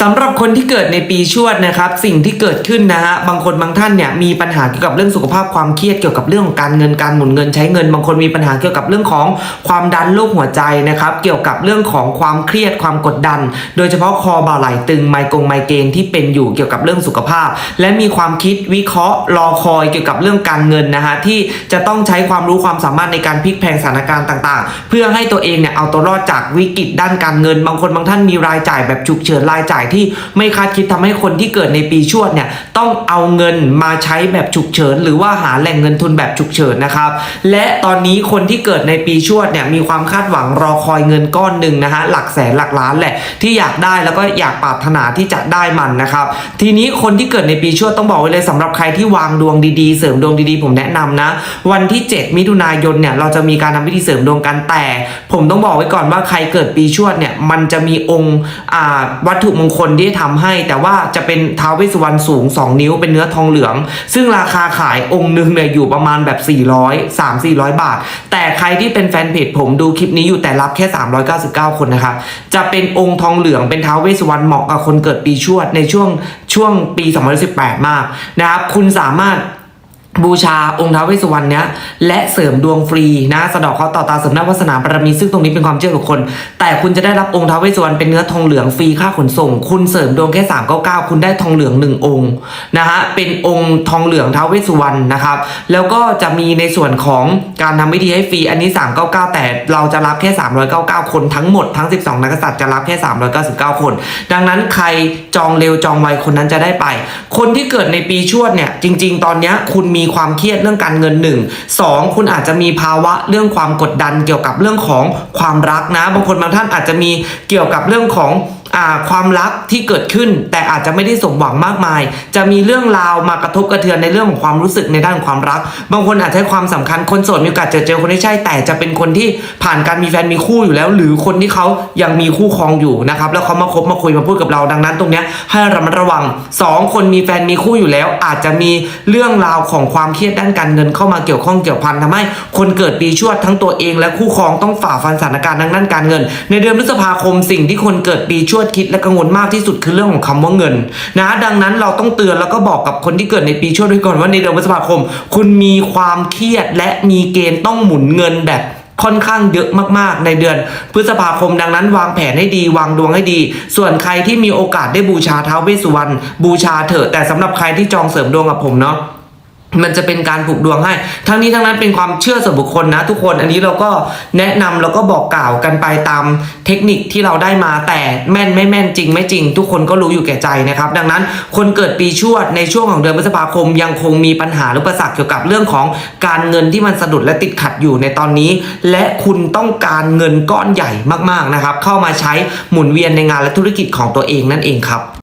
สำหรับคนที่เกิดในปีชวดนะครับ สิ่งที่เกิดขึ้นนะฮะบางคนบางท่านเนี่ยมีปัญหาเกี่ยวกับเรื่องสุขภาพความเครียดเกี่ยวกับเรื่องของการเงินการหมุนเงินใช้เงิน บางคนมีปัญหาเกี่ยวกับเรื่องของความดันโรคหัวใจนะครับ เกี่ยวกับเรื่องของความเครียดความกดดัน โดยเฉพาะคอบ่าไหล่ตึงไมกงไมเกรนที่เป็นอยู่เกี่ยวกับเรื่องสุขภาพ และมีความคิดวิเคราะห์รอคอยเกี่ยวกับเรื่องการเงินนะฮะที่จะต้องใช้ความรู้ความสามารถในการพลิกแพลงสถานการณ์ต่าง ๆ เพื่อให้ตัวเองเนี่ยเอาตัวรอดจากวิกฤตด้านการเงิน บางคนบางท่านมีรายจ่ายแบบฉุกเฉินรายจ่ายที่ไม่คาดคิดทำให้คนที่เกิดในปีชวดเนี่ยต้องเอาเงินมาใช้แบบฉุกเฉิน หรือว่าหาแหล่งเงินทุนแบบฉุกเฉินนะครับ และตอนนี้คนที่เกิดในปีชวดเนี่ยมีความคาดหวังรอคอยเงินก้อนหนึ่งนะฮะหลักแสนหลักล้านแหละที่อยากได้แล้วก็อยากปรารถนาที่จะได้มันนะครับทีนี้คนที่เกิดในปีชวดต้องบอกไว้เลยสำหรับใครที่วางดวงดีๆ เสริมดวงดีๆ ผมแนะนำนะ วันที่ 7 มิถุนายนเนี่ยเราจะมีการทำพิธีเสริมดวงกันแต่ ผมต้องบอกไว้ก่อนว่าใครเกิดปีชวดเนี่ยมันจะมีองค์วัตถุมงคคลที่ทำให้ แต่ว่าจะเป็นท้าวเวสสุวรรณสูง 2 นิ้วเป็นเนื้อทองเหลือง ซึ่งราคาขายองค์หนึ่งเนี่ยอยู่ประมาณแบบ 400 3 400 บาท แต่ใครที่เป็นแฟนเพจผมดูคลิปนี้อยู่แต่รับแค่ 399 คนนะครับ จะเป็นองค์ทองเหลืองเป็นท้าวเวสสุวรรณเหมาะกับคนเกิดปีชวดในช่วงช่วงปี 2018 มากนะครับ คุณสามารถ บูชาองค์ท้าวเวสสุวรรณเนี้ยและเสริมดวงฟรีนะสะดอกเคราต่อตาเสริมหน้าวาสนาบารมีซึ่งตรงนี้เป็นความเชื่อของคน แต่คุณจะได้รับองค์ท้าวเวสสุวรรณเป็นเนื้อทองเหลืองฟรีค่าขนส่ง คุณเสริมดวงแค่399คุณได้ทองเหลือง1องค์นะฮะเป็นองค์ทองเหลืองท้าวเวสสุวรรณนะครับแล้วก็จะมีในส่วนของการทำพิธีให้ฟรีอันนี้ 399 แต่เราจะรับแค่ 399 คนทั้งหมดทั้ง 12 นักกษัตริย์จะรับแค่ 399 คน ดังนั้นใครจองเร็วจองไวคนนั้นจะได้ไป คนที่เกิดในปีชวดเนี่ยจริง ๆ ตอนเนี้ยคุณมีความเครียดเรื่องการเงินหนึ่งสองคุณอาจจะมีภาวะเรื่องความกดดันเกี่ยวกับเรื่องของความรักนะ บางคนบางท่านอาจจะมีเกี่ยวกับเรื่องของความรักที่เกิดขึ้น แต่อาจจะไม่ได้สมหวังมากมาย จะมีเรื่องราวมากระทบกระเทือนในเรื่องของความรู้สึกในด้านความรัก บางคนอาจจะให้ความสำคัญคนโสดมีโอกาสเจอเจอคนที่ใช่ แต่จะเป็นคนที่ผ่านการมีแฟนมีคู่อยู่แล้ว หรือคนที่เขายังมีคู่ครองอยู่นะครับแล้วเขามาคบมาคุยมาพูดกับเราดังนั้นตรงนี้ให้ระมัดระวังสองคนมีแฟนมีคู่อยู่แล้ว อาจจะมีเรื่องราวของความเครียดด้านการเงินเข้ามาเกี่ยวข้องเกี่ยวพันทำให้คนเกิดปีชวดทั้งตัวเอง และคู่ครองต้องฝ่าฟันสถานการณ์ทางด้านการเงิน ในเดือนพฤษภาคมสิ่งที่คนเกิดปีชวดคิดและกังวลมากที่สุดคือเรื่องของคำว่าเงินนะดังนั้นเราต้องเตือนแล้วก็บอกกับคนที่เกิดในปีชวดด้วยก่อนว่าในเดือนพฤษภาคม คุณมีความเครียดและมีเกณฑ์ต้องหมุนเงินแบบค่อนข้างเยอะมากๆ ในเดือนพฤษภาคมดังนั้น วางแผนให้ดี วางดวงให้ดี ส่วนใครที่มีโอกาสได้บูชาเท้าเวสสุวรรณบูชาเถอะแต่สำหรับใครที่จองเสริมดวงกับผมเนาะ มันจะเป็นการผูกดวงให้ ทั้งนี้ทั้งนั้นเป็นความเชื่อส่วนบุคคลนะทุกคน อันนี้เราก็แนะนำแล้วก็บอกกล่าวกันไปตามเทคนิคที่เราได้มาแต่แม่นไม่แม่นจริง ไม่จริง ทุกคนก็รู้อยู่แก่ใจนะครับ ดังนั้นคนเกิดปีชวดในช่วงของเดือนพฤษภาคม ยังคงมีปัญหาหรือประสักเกี่ยวกับเรื่องของการเงินที่มันสะดุดและติดขัดอยู่ในตอนนี้ และคุณต้องการเงินก้อนใหญ่มากๆนะครับ เข้ามาใช้หมุนเวียนในงานและธุรกิจของตัวเองนั่นเองครับ